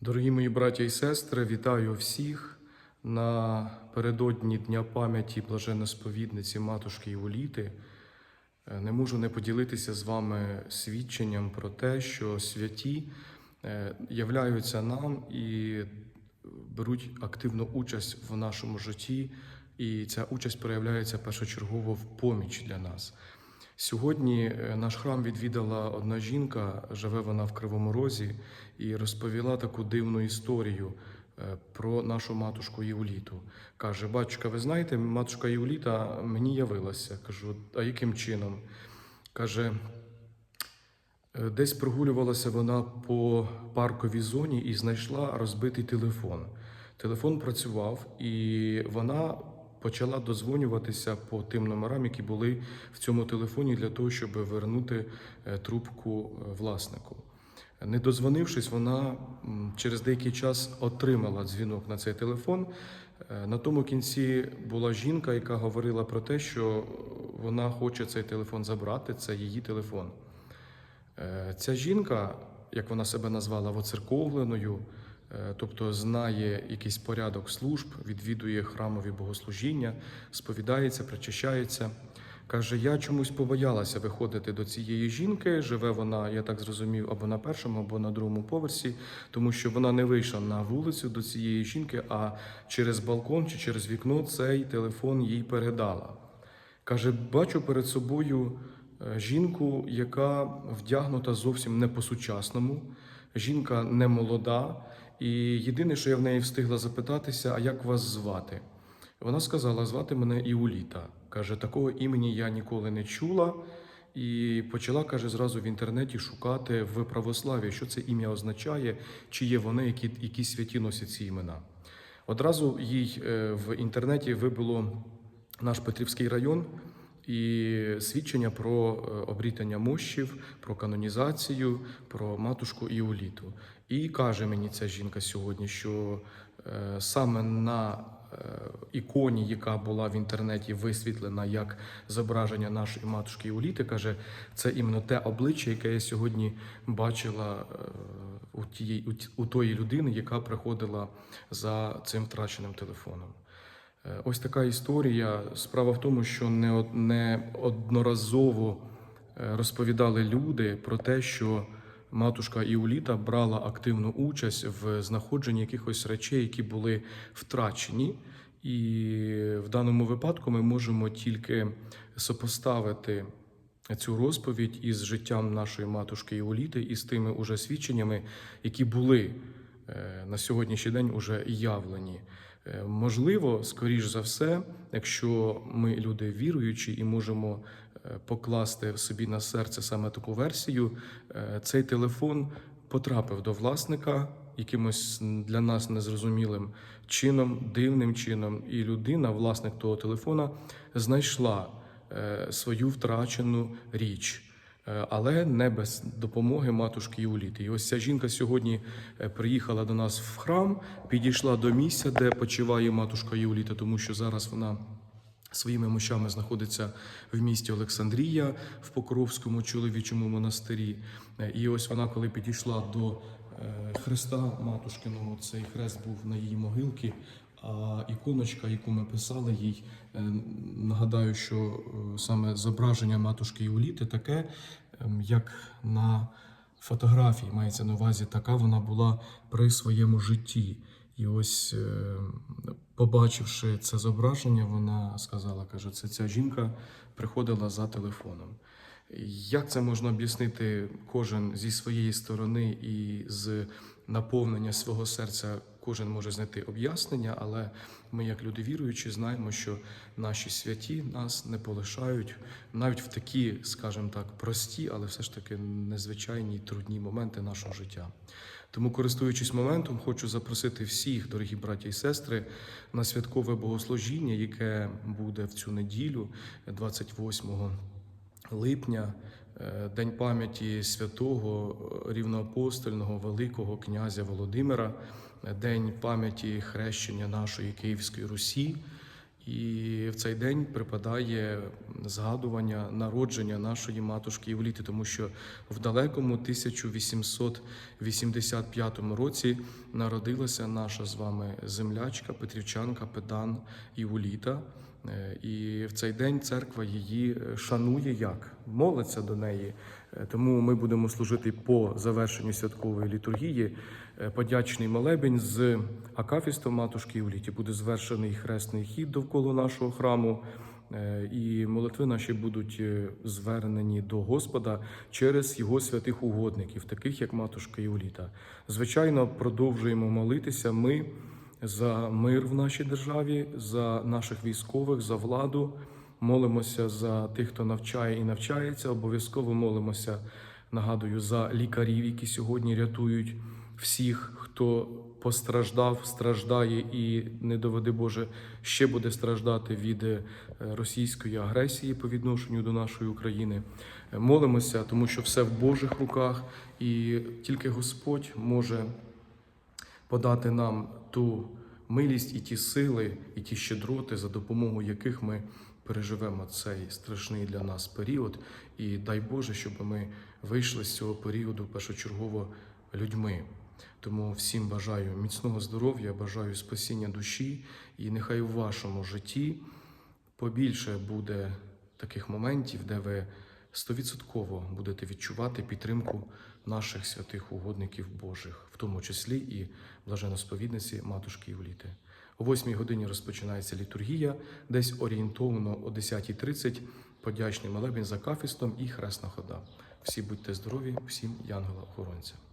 Дорогі мої браття і сестри, вітаю всіх напередодні Дня пам'яті блаженносповідниці Матушки Іоліти. Е, Не можу не поділитися з вами свідченням про те, що святі е, являються нам і беруть активну участь в нашому житті, і ця участь проявляється першочергово в поміч для нас. Сьогодні е, наш храм відвідала одна жінка, живе вона в Кривому Розі, і розповіла таку дивну історію е, про нашу матушку Євліту. Каже: Батюшка, ви знаєте, матушка Євліта мені явилася. Кажу, а яким чином? Каже, Е, Десь прогулювалася вона по парковій зоні і знайшла розбитий телефон. Телефон працював, і вона почала дозвонюватися по тим номерам, які були в цьому телефоні, для того, щоб вернути е, трубку е, власнику. Не дозвонившись, вона через деякий час отримала дзвінок на цей телефон. Е, На тому кінці була жінка, яка говорила про те, що вона хоче цей телефон забрати. Це її телефон. Ця жінка, як вона себе назвала, воцерковленою, тобто знає якийсь порядок служб, відвідує храмові богослужіння, сповідається, причащається. Каже, я чомусь побоялася виходити до цієї жінки. Живе вона, я так зрозумів, або на першому, або на другому поверсі, тому що вона не вийшла на вулицю до цієї жінки, а через балкон чи через вікно цей телефон їй передала. Каже, бачу перед собою е, жінку, яка вдягнута зовсім не по-сучасному. Жінка не молода. І єдине, що я в неї встигла запитатися, а як вас звати? Вона сказала, звати мене Іуліта. Каже, такого імені я ніколи не чула. І почала, каже, зразу в інтернеті шукати в православі, що це ім'я означає, чи є вони, які, які святі носять ці імена. Одразу їй е, в інтернеті вибило наш Петрівський район і свідчення про е, обрітання мощів, про канонізацію, про матушку Іоліту. І каже мені ця жінка сьогодні, що е, саме на е, іконі, яка була в інтернеті висвітлена як зображення нашої матушки Іоліти, каже, це іменно те обличчя, яке я сьогодні бачила у тієї у тої людини, яка приходила за цим втраченим телефоном. Е, Ось така історія. Справа в тому, що не од- не одноразово е, розповідали люди про те, що матушка Іуліта брала активну участь в знаходженні якихось речей, які були втрачені. І в даному випадку ми можемо тільки сопоставити цю розповідь із життям нашої матушки Іоліти і з тими уже свідченнями, які були е, на сьогоднішній день уже явлені. Е, Можливо, скоріш за все, якщо ми люди віруючі і можемо е, покласти собі на серце саме таку версію, е, цей телефон потрапив до власника якимось для нас незрозумілим чином, дивним чином, і людина, власник того телефона, знайшла свою втрачену річ. Е, Але не без допомоги матушки Юліти. І ось ця жінка сьогодні е, приїхала до нас в храм, підійшла до місця, де почиває матушка Юліта, тому що зараз вона своїми мощами знаходиться в місті Олександрія в Покровському чоловічому монастирі. Е, І ось вона, коли підійшла до Христа матушкиного, цей хрест був на її могилці. А іконочка, яку ми писали їй, е, нагадаю, що е, саме зображення матушки Іоліти таке, ем, як на фотографії, мається на увазі, така вона була при своєму житті. І ось, е, побачивши це зображення, вона сказала: каже, це ця жінка приходила за телефоном. Як це можна об'яснити кожен зі своєї сторони і з наповнення свого серця? Кожен може знайти об'яснення, але ми, як люди віруючі, знаємо, що наші святі нас не полишають навіть в такі, скажімо так, прості, але все ж таки незвичайні трудні моменти нашого життя. Тому, користуючись моментом, хочу запросити всіх, дорогі браті і сестри, на святкове богослужіння, яке буде в цю неділю, 28 липня, День пам'яті святого е, рівноапостольного Великого князя Володимира, е, День пам'яті хрещення нашої Київської Русі. І в цей день припадає згадування народження нашої матушки Євліти, тому що в далекому 1885 році народилася наша з вами землячка, петрівчанка, педан Євліта. Е, І в цей день церква її е, шанує як молиться до неї. Е, Тому ми будемо служити по завершенню святкової літургії. Подячний молебень з акафістом матушки Євліті буде звершений хресний хід довкола нашого храму. Е, І молитви наші будуть е, звернені до Господа через його святих угодників, таких як матушка Євліта. Звичайно, продовжуємо молитися ми за мир в нашій державі, за наших військових, за владу. Молимося за тих, хто навчає і навчається. Обов'язково молимося, нагадую, за лікарів, які сьогодні рятують всіх, хто постраждав, страждає і не доведи Боже, ще буде страждати від е, російської агресії по відношенню до нашої України. Е, Молимося, тому що все в Божих руках, і тільки Господь може подати нам ту милість і ті сили, і ті щедроти, за допомогою яких ми переживемо цей страшний для нас період. І дай Боже, щоб ми вийшли з цього періоду першочергово людьми. Тому всім бажаю міцного здоров'я, бажаю спасіння душі, і нехай у вашому житті побільше буде таких моментів, де ви стовідсотково будете відчувати підтримку наших святих угодників Божих, в тому числі і блаженосповідниці Матушки Євліти. О 8 годині розпочинається літургія, десь орієнтовно о 10.30 подячний молебень за кафістом і хресна хода. Всі будьте здорові, всім янгола-охоронця.